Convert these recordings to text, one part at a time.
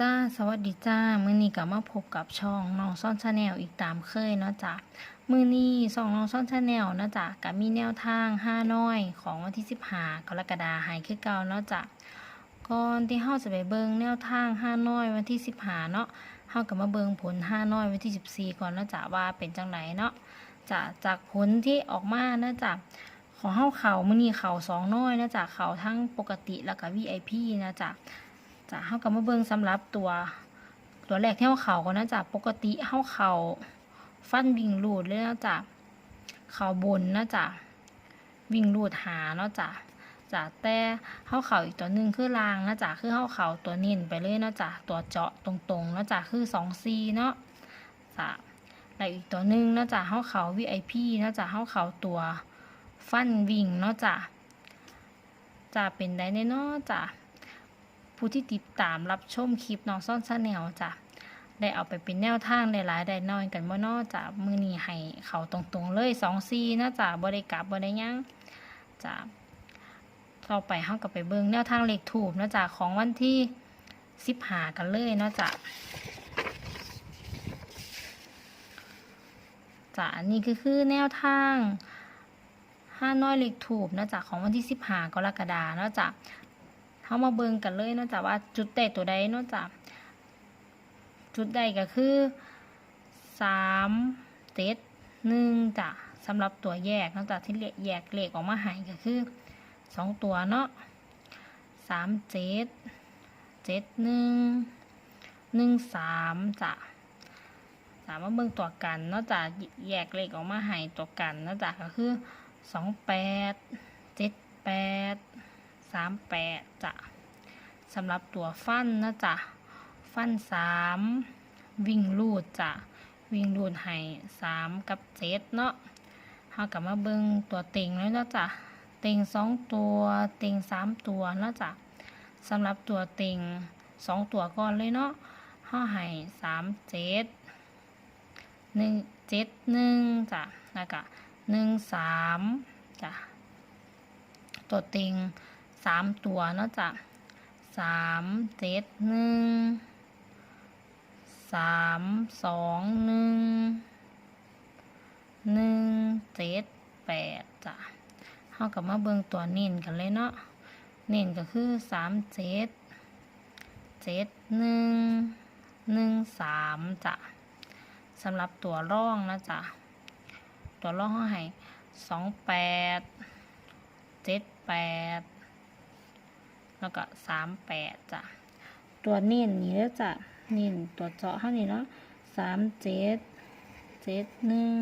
จ้าสวัสดีจ้ามื้อนี้ก็มาพบกับช่องน้องซ่อนชาแนลอีกตามเคยเนาะจ้ะมื้อนี้ช่องน้องซ่อนชาแนลเนาะจ้ะก็มีแนวทางห้าน้อยของวันที่15กรกฎาคมให้คือเก่าเนาะจ้ะก่อนที่เฮาจะไปเบิ่งแนวทางห้าน้อยวันที่15เนาะเฮาก็มาเบิ่งผลห้าน้อยวันที่14ก่อนเนาะจ้ะว่าเป็นจังไดเนาะจ้ะจากผลที่ออกมาเนาะจ้ะของเฮาเข่ามื้อนี้เข่าสองน้อยเนาะจ้ะเข่าทั้งปกติแล้วก็ VIP นะจ้ะ จ้ะเฮาก็มาเบิ่งสำหรับตัวตัวแรกที่เฮาเข่าก็นะจ้ะปกติเฮาเข่าฟันวิ่งรูดเลยนะจ้ะเข่าบนนะจ้ะวิ่งรูดหาเนาะจ้ะจ้ะแต่เฮาเข่าอีกตัวหนึ่งคือรางนะจ้ะคือเฮาเข่าตัวเน้นไปเลยเนาะจ้ะตัวเจาะตรงๆเนาะจ้ะคือ2 C เนาะจ้ะแล้วอีกตัวหนึ่งเนาะจ้ะเฮาเข่า VIP เนาะจ้ะเฮาเข่าตัวฟันวิ่งเนาะจ้ะจ้ะเป็นได้แน่นาะจ้ะ ผู้ที่ติดตามรับชมคลิปน้องซ่อนชาแนลจ้ะได้เอาไปเป็นแนวทางหลายๆได้น้อยกันบ่เนอจ้ะมือนี้ให้เขาตรงๆเลย2 4นะจ้ะบ่ได้กลับบ่ได้ยังจ้ะต่อไปเฮาก็ไปเบิ่งแนวทางเลขถูกนะจ้ะของวันที่15กันเลยนะจ้ะจ้ะนนี้ก็คือแนวทางห้าน้อยเลขถูกนะจ๊ะของวันที่15กรกฎานะจ้ะ เข้ามาเบิ่งกันเลยเนาะจ้ะว่าจุดใดตัวใดเนาะจ้ะจุดใดก็คือสามเจ็ดหนึ่งจ้ะสำหรับตัวแยกเนาะจ้ะที่แยกเลขออกมาให้ก็คือสองตัวเนาะสามเจ็ดเจ็ดหนึ่งหนึ่งสามจ้ะสามมาเบิ่งตัวกันเนาะจ้ะแยกเลขออกมาให้ตัวกันเนาะจ้ะก็คือสองแปดเจ็ดแปด สามแปดจ้ะสำหรับตัวฟันนะจ๊ะ ฟันสามวิ่งลูดจ้ะ วิ่งลูดให้สามกับเจ็ดเนาะเฮากลับมาเบิ่งตัวเต็งแล้วเนาะจ้ะเต็งสองตัว เต็งสามตัวเนาะจ้ะสำหรับตัวเต็งสองตัวก่อนเลยเนาะเฮาให้สามเจ็ดหนึ่งเจ็ดหนึ่งจ้ะแล้วก็หนึ่งสามจ้ะ ตัวเต็ง สามตัวเนาะจ้ะสามเจ็ดหนึ่งสามสองหนึ่งหนึ่งเจ็ดแปดจ้ะเท่ากับมาเบิ่งตัวเน้นกันเลยเนาะเน้นก็คือสามเจ็ดเจ็ดหนึ่งหนึ่งสามจ้ะสำหรับตัวร่องนะจ้ะตัวร่องเขาให้สองแปดเจ็ดแปด แล้วก็สามแปดจ้ะ ตัวเน้นนี่แล้วจ้ะเน้นตัวเจาะเท่านี้เนาะสามเจ็ดเจ็ดหนึ่ง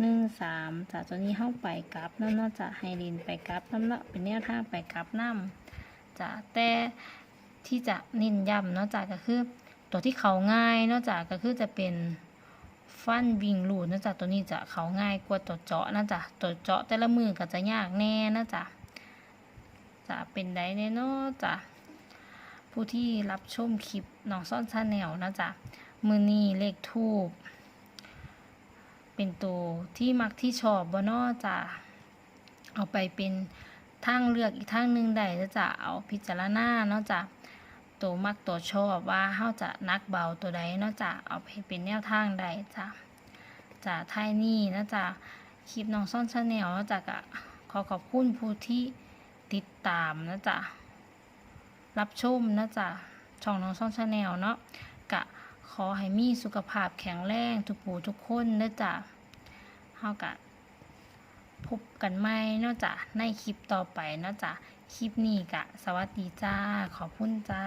หนึ่งสามจ้ะตัวนี้เข้าไปกลับนั่นเนาะจ้ะให้ลินไปกลับนั่นเนาะเป็นแนวทางไปกลับน้ำจ้ะแต่ที่จะเน้นย้ำเนาะจ้ะก็คือ ตัวที่เขาง่ายเนาะจ้ะก็คือจะเป็นฟันวิ่งลูดนะจ๊ะตัวนี้จะเขาง่ายกว่าตัวเจาะนะจ๊ะตัวเจาะแต่ละมือก็จะยากแน่นะจ๊ะ จะเป็นได้แน่นอะจ๊ะผู้ที่รับชมคลิปน้องซ่อนชาแนลนะจ๊ะมือนี้เลขทูบเป็นตัวที่มักที่ชอบบเนอจะเอาไปเป็นทางเลือกอีกทางหนึ่งได้นะจ๊ะเอาพิจารณาเนาะจ๊ะตัวมักตัวชอบว่าเฮาจะนักเบาตัวใดเนาะจ้ะเอาไปเป็นแนวทางใดจ้ะจ้ะท้ายนี้นะจ้ะคลิปน้องซ่อนชาแนลเนาะจ้ะก็ขอขอบคุณผู้ที่ ติดตามนะจ๊ะรับชมนะจ๊ะช่องน้องซ่องชาแนลเนาะกะขอให้มีสุขภาพแข็งแรงทุกผู้ทุกคนนะจ๊ะเฮากะพบกันใหม่เนาะจ้ะในคลิปต่อไปเนาะจ๊ะคลิปนี้กะ สวัสดีจ้า ขอบคุณจ้า